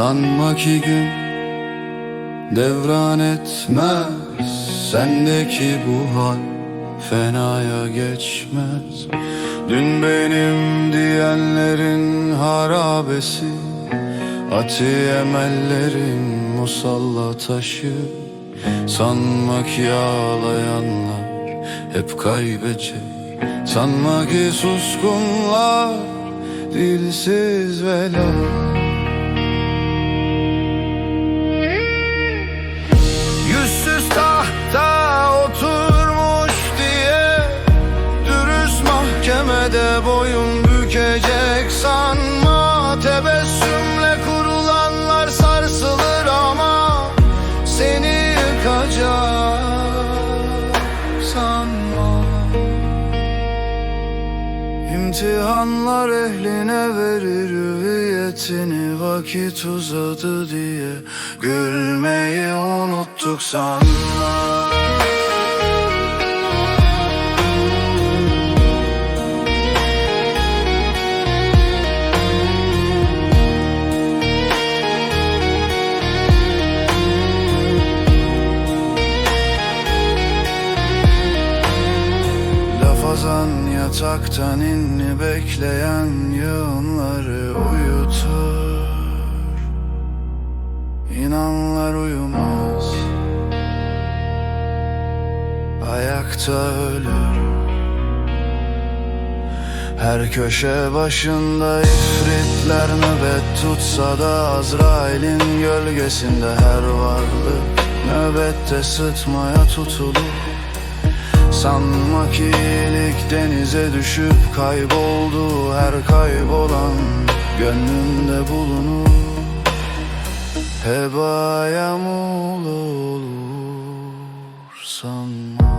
Sanma ki gün devran etmez Sendeki bu hal fenaya geçmez. Dün benim diyenlerin harabesi Ati emellerin musalla taşı. Sanma ki ağlayanlar hep kaybedecek. Sanma ki suskunlar dilsiz vela boyun bükecek sanma. Tebessümle kurulanlar sarsılır ama Seni yıkacak sanma. İmtihanlar ehline verir hüviyetini Vakit uzadı diye Gülmeyi unuttuk sanma Lafazan yataktan inni bekleyen yığınları uyutur. İnanlar uyumaz. Ayakta ölür. Her köşe başında ifritler nöbet tutsa da Azrail'in gölgesinde her varlık Nöbette sıtmaya tutulur Sanma ki iyilik denize düşüp kayboldu Her kaybolan gönlünde bulunur. Hebaya mul olur sanma